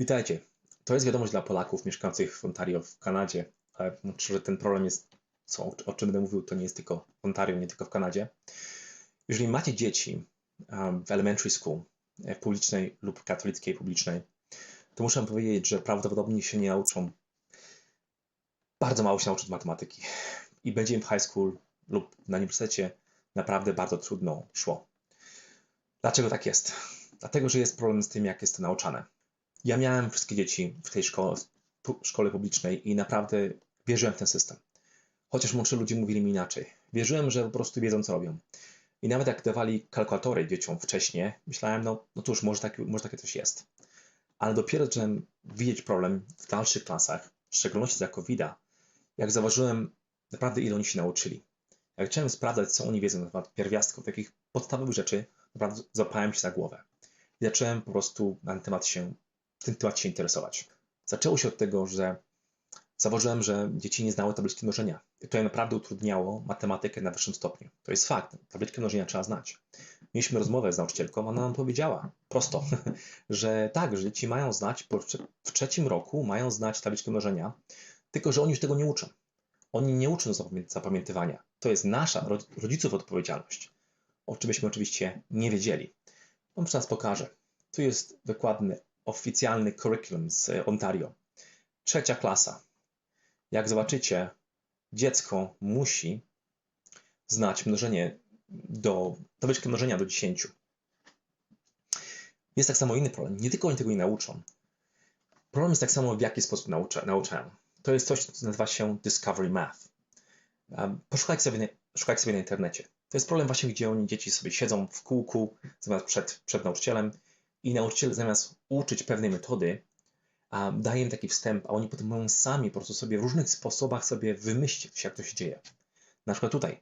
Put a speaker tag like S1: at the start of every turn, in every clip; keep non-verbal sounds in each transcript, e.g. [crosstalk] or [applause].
S1: Witajcie. To jest wiadomość dla Polaków mieszkających w Ontario w Kanadzie, ale myślę, że ten problem jest, co, o czym będę mówił, to nie jest tylko w Ontario, nie tylko w Kanadzie. Jeżeli macie dzieci w elementary school, e, publicznej lub katolickiej publicznej, to muszę powiedzieć, że prawdopodobnie się nie nauczą, bardzo mało się nauczą matematyki i będzie im w high school lub na uniwersytecie naprawdę bardzo trudno szło. Dlaczego tak jest? Dlatego, że jest problem z tym, jak jest to nauczane. Ja miałem wszystkie dzieci w tej szkole, w szkole publicznej i naprawdę wierzyłem w ten system. Chociaż młodsi ludzie mówili mi inaczej. Wierzyłem, że po prostu wiedzą, co robią. I nawet jak dawali kalkulatory dzieciom wcześniej, myślałem, no, no cóż, może, tak, może takie coś jest. Ale dopiero zacząłem widzieć problem w dalszych klasach, w szczególności za covid jak zauważyłem naprawdę, ile oni się nauczyli. Jak zacząłem sprawdzać, co oni wiedzą na temat pierwiastków, takich podstawowych rzeczy, naprawdę złapałem się za głowę. I zacząłem po prostu na ten temat się tym temacie się interesować. Zaczęło się od tego, że zauważyłem, że dzieci nie znały tabliczki mnożenia. I to naprawdę utrudniało matematykę na wyższym stopniu. To jest fakt. Tabliczkę mnożenia trzeba znać. Mieliśmy rozmowę z nauczycielką, ona nam powiedziała prosto, [laughs] że tak, że dzieci mają znać, w trzecim roku mają znać tabliczkę mnożenia, tylko że oni już tego nie uczą. Oni nie uczą zapamiętywania. To jest nasza, rodziców odpowiedzialność. O czym byśmy oczywiście nie wiedzieli. On przy nas pokaże. Tu jest wykładny oficjalny curriculum z Ontario. Trzecia klasa. Jak zobaczycie, dziecko musi znać mnożenie do, tabliczkę mnożenia do 10. Jest tak samo inny problem. Nie tylko oni tego nie nauczą. Problem jest tak samo, w jaki sposób naucza, nauczają. To jest coś, co nazywa się Discovery Math. Poszukajcie sobie, szukajcie sobie na internecie. To jest problem właśnie, gdzie oni, dzieci sobie siedzą w kółku zamiast przed, przed nauczycielem i nauczyciel zamiast uczyć pewnej metody, a daje im taki wstęp, a oni potem mają sami po prostu sobie w różnych sposobach sobie wymyślić, jak to się dzieje. Na przykład tutaj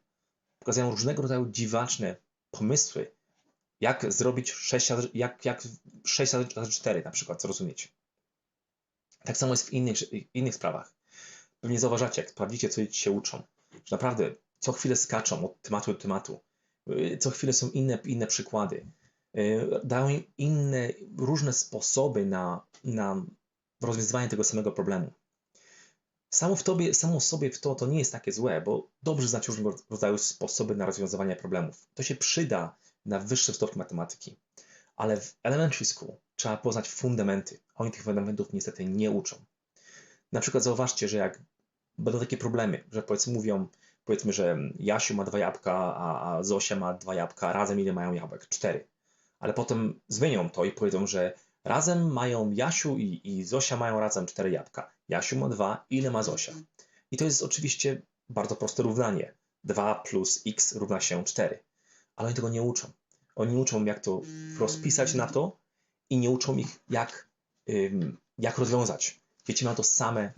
S1: pokazują różnego rodzaju dziwaczne pomysły, jak zrobić 6 jak, jak 6 razy 4 na przykład zrozumieć. Tak samo jest w innych, innych sprawach. Pewnie zauważacie, jak sprawdzicie, co się uczą, że naprawdę co chwilę skaczą od tematu do tematu. Co chwilę są inne, inne przykłady. E, dają inne, różne sposoby na, na rozwiązywanie tego samego problemu. Samo w tobie, samo sobie w to, to nie jest takie złe, bo dobrze znać różnego rodzaju sposoby na rozwiązywanie problemów. To się przyda na wyższym stopniu matematyki. Ale w elementary school trzeba poznać fundamenty. Oni tych fundamentów niestety nie uczą. Na przykład zauważcie, że jak będą takie problemy, że powiedzmy mówią, powiedzmy, że Jasiu ma dwa jabłka, a, a Zosia ma dwa jabłka, razem ile mają jabłek? Cztery ale potem zmienią to i powiedzą, że razem mają Jasiu i, i Zosia mają razem cztery jabłka. Jasiu ma dwa, ile ma Zosia? I to jest oczywiście bardzo proste równanie. 2 plus x równa się 4. Ale oni tego nie uczą. Oni uczą, jak to rozpisać na to i nie uczą ich, jak, jak rozwiązać. Dzieci mają to same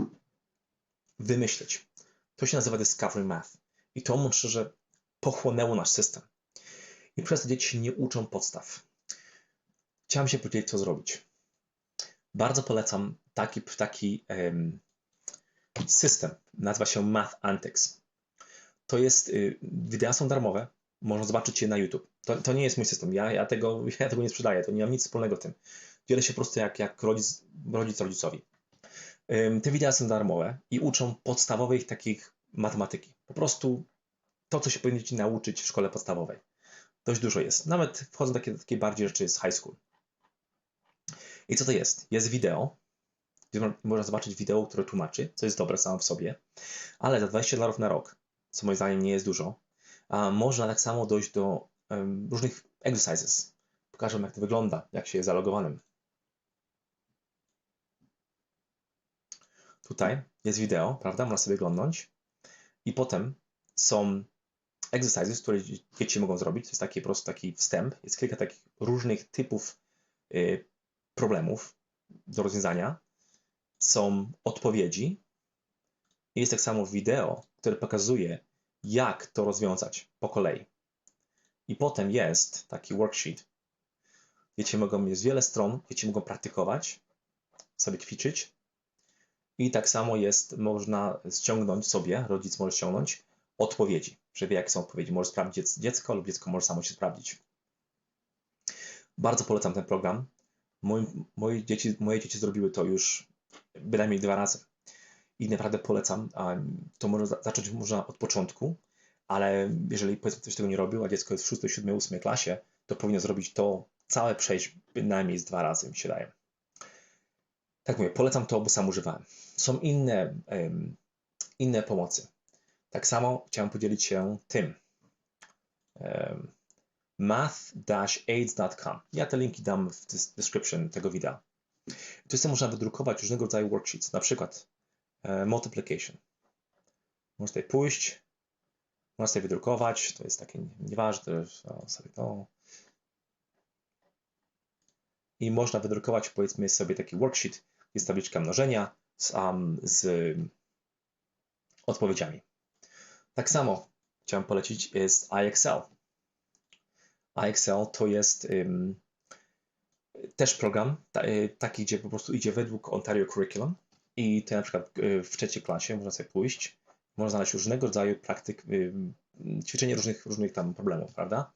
S1: wymyśleć. To się nazywa Discovery Math. I to, myślę, że pochłonęło nasz system. I przez to dzieci nie uczą podstaw. Chciałem się podzielić, co zrobić. Bardzo polecam taki, taki um, system. Nazywa się Math Antics. To jest, y, wideo są darmowe, można zobaczyć je na YouTube. To, to nie jest mój system, ja, ja, tego, [laughs] ja tego nie sprzedaję, to nie mam nic wspólnego z tym. Dzielę się po prostu jak, jak rodzic, rodzic rodzicowi. Te wideo są darmowe i uczą podstawowych takich matematyki. Po prostu to, co się powinniście nauczyć w szkole podstawowej. Dość dużo jest. Nawet wchodzą takie, takie bardziej rzeczy z high school. I co to jest? Jest wideo, gdzie można zobaczyć wideo, które tłumaczy, co jest dobre samo w sobie, ale za 20 dolarów na rok, co moim zdaniem nie jest dużo, można tak samo dojść do um, różnych exercises. Pokażę jak to wygląda, jak się jest zalogowanym. Tutaj jest wideo, prawda? Można sobie oglądać. I potem są exercises, które dzieci mogą zrobić. To jest taki po prostu taki wstęp. Jest kilka takich różnych typów y, problemów do rozwiązania. Są odpowiedzi. Jest tak samo wideo, które pokazuje, jak to rozwiązać po kolei. I potem jest taki worksheet. Dzieci mogą, jest wiele stron, dzieci mogą praktykować, sobie ćwiczyć. I tak samo jest, można ściągnąć sobie, rodzic może ściągnąć odpowiedzi, że wie, jakie są odpowiedzi. Może sprawdzić dziecko lub dziecko może samo się sprawdzić. Bardzo polecam ten program. Moje, moje, dzieci, moje dzieci zrobiły to już bynajmniej dwa razy. I naprawdę polecam. To można zacząć można od początku, ale jeżeli powiedzmy ktoś tego nie robił, a dziecko jest w 6, 7, 8 klasie, to powinno zrobić to całe przejść bynajmniej z dwa razy, mi się daje. Tak mówię, polecam to, bo sam używałem. Są inne, inne pomocy. Tak samo chciałem podzielić się tym. math-aids.com. Ja te linki dam w description tego wideo. Tu sobie można wydrukować różnego rodzaju worksheets, na przykład e, multiplication. Można tutaj pójść, można sobie wydrukować, to jest takie nieważne, sobie to. I można wydrukować, powiedzmy sobie taki worksheet, jest tabliczka mnożenia z, um, z odpowiedziami. Tak samo chciałem polecić jest iExcel. iExcel to jest um, też program y, taki, gdzie po prostu idzie według Ontario Curriculum i to na przykład y, w trzeciej klasie można sobie pójść, można znaleźć różnego rodzaju praktyk, ćwiczenie różnych, różnych tam problemów, prawda?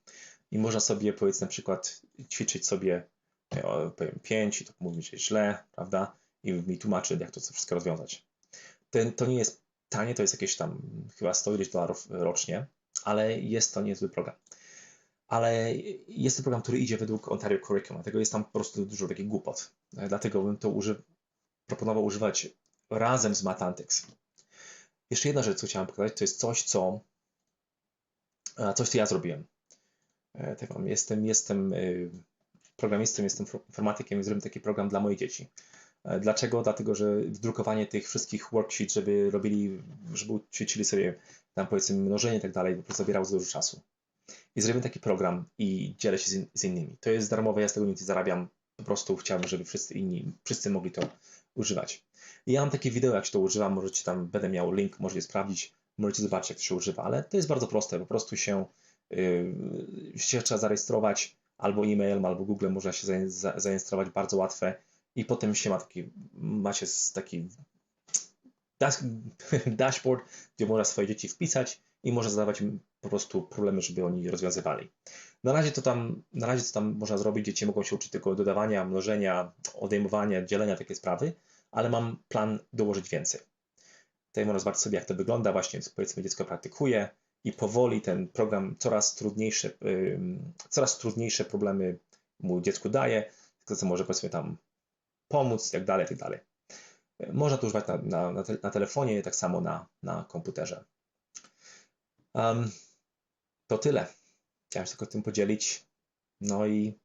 S1: I można sobie powiedzmy na przykład ćwiczyć sobie powiem 5 i to mówi się źle, prawda? I mi tłumaczy, jak to wszystko rozwiązać. Ten, to nie jest tanie, to jest jakieś tam chyba 100 dolarów rocznie, ale jest to niezły program ale jest to program, który idzie według Ontario Curriculum, dlatego jest tam po prostu dużo takich głupot. Dlatego bym to uży proponował używać razem z Mathantix. Jeszcze jedna rzecz, co chciałem pokazać, to jest coś, co coś, co ja zrobiłem. E, tak mam, jestem, jestem e, programistą, jestem informatykiem i zrobiłem taki program dla moich dzieci. E, dlaczego? Dlatego, że wdrukowanie tych wszystkich worksheets, żeby robili, żeby ćwiczyli sobie tam powiedzmy mnożenie i tak dalej, po prostu zabierało dużo czasu i zrobię taki program i dzielę się z, in, z, innymi. To jest darmowe, ja z tego nic nie zarabiam. Po prostu chciałbym, żeby wszyscy inni, wszyscy mogli to używać. I ja mam takie wideo, jak się to używa, możecie tam, będę miał link, możecie sprawdzić, możecie zobaczyć, jak to się używa, ale to jest bardzo proste, po prostu się, yy, się trzeba zarejestrować albo e-mailem, albo Google można się zarejestrować, bardzo łatwe i potem się ma taki, macie taki [laughs] dashboard, gdzie można swoje dzieci wpisać i można zadawać po prostu problemy, żeby oni rozwiązywali. Na razie to tam, na razie to tam można zrobić, dzieci mogą się uczyć tylko dodawania, mnożenia, odejmowania, dzielenia, takie sprawy, ale mam plan dołożyć więcej. Tutaj można zobaczyć sobie, jak to wygląda, właśnie powiedzmy dziecko praktykuje i powoli ten program coraz trudniejsze, coraz trudniejsze problemy mu dziecku daje, co może powiedzmy tam pomóc tak dalej, tak dalej. Można to używać na, na, na telefonie, tak samo na, na komputerze. Um, to tyle. Chciałem się tylko tym podzielić. No i